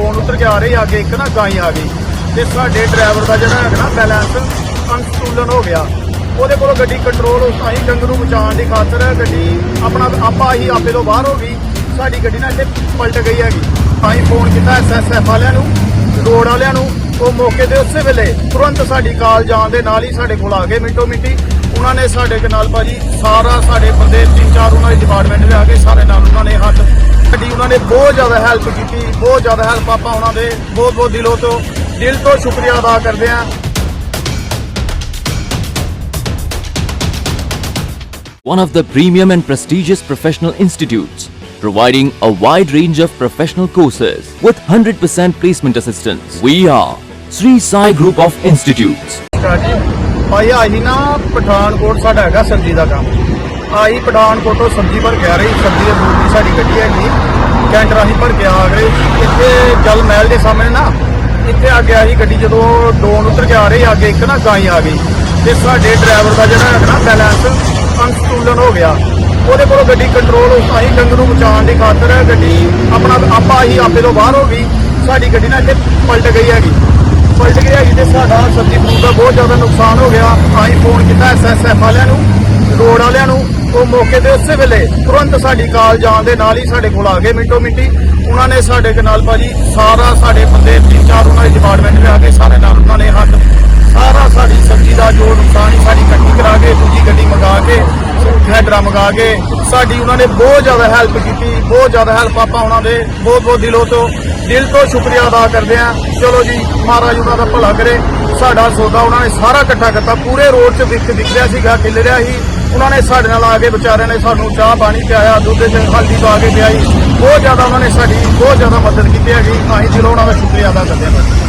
ਉਤਰ ਕੇ ਆ ਰਹੀ, ਅੱਗੇ ਇੱਕ ਨਾ ਗਾਈ ਆ ਗਈ। ਤੇ ਸਾਡੇ ਡਰਾਈਵਰ ਦਾ ਜਿਹੜਾ ਹੈਗਾ ਨਾ ਬੈਲੈਂਸ ਅਨਸਟੂਲਨ ਹੋ ਗਿਆ। ਉਹਦੇ ਕੋਲੋਂ ਗੱਡੀ ਕੰਟਰੋਲ ਅਸੀਂ ਡੰਗਰ ਨੂੰ ਬਚਾਉਣ ਦੀ ਖਾਤਰ ਗੱਡੀ ਆਪਣਾ ਆਪਾ ਹੀ ਆਪੇ ਤੋਂ ਬਾਹਰ ਹੋ ਗਈ। ਸਾਡੀ ਗੱਡੀ ਨਾ ਇੱਥੇ ਪਲਟ ਗਈ ਹੈਗੀ। ਤਾਂ ਹੀ ਫੋਨ ਕੀਤਾ ਐਸਐਸਐਫ ਵਾਲਿਆਂ ਨੂੰ ਰੋਡ ਵਾਲਿਆਂ ਨੂੰ। ਉਹ ਮੌਕੇ ਤੇ ਉਸੇ ਵੇਲੇ ਤੁਰੰਤ ਸਾਡੀ ਕਾਲ ਜਾਣ ਦੇ ਨਾਲ ਹੀ ਸਾਡੇ ਕੋਲ ਆ ਗਏ ਮਿੰਟੋ ਮਿੰਟੀ। ਉਹਨਾਂ ਨੇ ਸਾਡੇ ਦੇ ਨਾਲ ਭਾਜੀ ਸਾਰਾ ਸਾਡੇ ਬੰਦੇ ਤਿੰਨ ਚਾਰ ਉਹਨਾਂ ਦੀ ਡਿਪਾਰਟਮੈਂਟ ਦੇ ਆ ਕੇ ਸਾਰੇ ਨਾਲ ਉਹਨਾਂ ਨੇ ਹੱਥ ਉਹਨਾਂ ਨੇ ਬਹੁਤ ਜ਼ਿਆਦਾ ਹੈਲਪ ਕੀਤੀ ਬਹੁਤ ਜ਼ਿਆਦਾ ਹੈਲਪ ਆਪਾਂ ਉਹਨਾਂ ਦੇ ਬਹੁਤ ਬਹੁਤ ਦਿਲੋਂ ਤੋਂ ਦਿਲ ਤੋਂ ਸ਼ੁਕਰੀਆ ਅਦਾ ਕਰਦੇ ਹਾਂ one of the premium and prestigious professional institutes, providing a wide range of professional courses with 100% placement assistance. We are Sri Sai Group of Institutes. ਜੀ ਭਾਈ ਆਹੀ ਨਾ ਪਠਾਨਕੋਟ ਸਾਡਾ ਹੈਗਾ ਸਬਜ਼ੀ ਦਾ ਕੰਮ ਆਹੀ ਪਠਾਨਕੋਟ ਤੋਂ ਸਬਜ਼ੀ ਭਰ ਕੇ ਆ ਰਹੀ ਸਬਜ਼ੀ ਦੇ ਦੂਰ ਦੀ ਸਾਡੀ ਗੱਡੀ ਹੈਗੀ ਕੈਂਟਰ ਆਹੀ ਭਰ ਕੇ ਆ ਗਏ। ਇੱਥੇ ਜਲ ਮਹਿਲ ਦੇ ਸਾਹਮਣੇ ਨਾ, ਇੱਥੇ ਆ ਗਿਆ ਸੀ ਗੱਡੀ ਜਦੋਂ ਡੋਨ ਉਤਰ ਕੇ ਆ ਰਹੀ, ਅੱਗੇ ਇੱਕ ਨਾ ਗਾਈ ਆ ਗਈ। ਤੇ ਸਾਡੇ ਡਰਾਈਵਰ ਦਾ ਜਿਹੜਾ ਹੈਗਾ ਨਾ ਬੈਲੈਂਸ ਅਨਸਟੂਲਨ ਹੋ ਗਿਆ। ਉਹਦੇ ਕੋਲੋਂ ਗੱਡੀ ਕੰਟਰੋਲ ਆਹੀ ਡੰਗ ਨੂੰ ਬਚਾਉਣ ਦੀ ਖਾਤਰ ਗੱਡੀ ਆਪਣਾ ਆਪਾ ਹੀ ਆਪੇ ਤੋਂ ਬਾਹਰ ਹੋ ਗਈ। ਸਾਡੀ ਗੱਡੀ ਨਾ ਇੱਥੇ ਪਲਟ ਗਈ ਹੈਗੀ। ਪਲਟ ਗਈ ਹੈਗੀ ਤੇ ਸਾਡਾ ਸਬਜ਼ੀ ਫੂਡ ਦਾ ਬਹੁਤ ਜ਼ਿਆਦਾ ਨੁਕਸਾਨ ਹੋ ਗਿਆ। ਅਸੀਂ ਫੋਨ ਕੀਤਾ ਐਸਐਸਐਫ ਵਾਲਿਆਂ ਨੂੰ ਰੋਡ ਵਾਲਿਆਂ ਨੂੰ। ਉਹ ਮੌਕੇ ਤੇ ਉਸੇ ਵੇਲੇ ਤੁਰੰਤ ਸਾਡੀ ਕਾਲ ਜਾਣ ਦੇ ਨਾਲ ਹੀ ਸਾਡੇ ਕੋਲ ਆ ਗਏ ਮਿੰਟੋ ਮਿੰਟੀ। ਉਹਨਾਂ ਨੇ ਸਾਡੇ ਦੇ ਨਾਲ ਭਾਜੀ ਸਾਰਾ ਸਾਡੇ ਬੰਦੇ ਤਿੰਨ ਚਾਰ ਉਹਨਾਂ ਦੇ ਡਿਪਾਰਟਮੈਂਟ ਦੇ ਆ ਕੇ ਸਾਰੇ ਨਾਲ ਉਹਨਾਂ ਨੇ ਹੱਥ। ਸਾਰਾ ਸਾਡੀ ਸਬਜ਼ੀ ਦਾ ਜੋ ਨੁਕਸਾਨ ਸੀ, ਸਾਡੀ ਗੱਡੀ ਕਰਾ ਕੇ, ਦੂਜੀ ਗੱਡੀ ਮੰਗਾ ਕੇ ਹੈਡਰਾ ਮੰਗਾ ਕੇ, ਸਾਡੀ ਉਹਨਾਂ ਨੇ ਬਹੁਤ ਜ਼ਿਆਦਾ ਹੈਲਪ ਕੀਤੀ, ਬਹੁਤ ਜ਼ਿਆਦਾ ਹੈਲਪ ਆਪਾਂ ਉਹਨਾਂ ਦੇ, ਬਹੁਤ ਬਹੁਤ ਦਿਲੋਂ ਤੋਂ, ਦਿਲ ਤੋਂ ਸ਼ੁਕਰੀਆ ਅਦਾ ਕਰਦੇ ਹਾਂ। ਚਲੋ ਜੀ, ਮਹਾਰਾਜ ਉਹਨਾਂ ਦਾ ਭਲਾ ਕਰੇ। ਸਾਡਾ ਸੌਦਾ ਉਹਨਾਂ ਨੇ ਸਾਰਾ ਇਕੱਠਾ ਕੀਤਾ, ਪੂਰੇ ਰੋਡ 'ਚ ਵਿਖ ਦਿਖ ਰਿਹਾ ਸੀਗਾ, ਖਿਲ ਰਿਹਾ ਸੀ। ਉਹਨਾਂ ਨੇ ਸਾਡੇ ਨਾਲ ਆ ਕੇ ਵਿਚਾਰਿਆਂ ਨੇ ਸਾਨੂੰ ਚਾਹ ਪਾਣੀ ਪਿਆਇਆ, ਦੁੱਧ 'ਚ ਹਲਦੀ ਪਾ ਕੇ ਪਿਆਈ। ਬਹੁਤ ਜ਼ਿਆਦਾ ਉਹਨਾਂ ਨੇ ਸਾਡੀ ਬਹੁਤ ਜ਼ਿਆਦਾ ਮਦਦ ਕੀਤੀ ਹੈਗੀ। ਅਸੀਂ ਦਿਲੋਂ ਉਹਨਾਂ ਦਾ ਸ਼ੁਕਰੀਆ ਅਦਾ ਕਰਦੇ ਹਾਂ।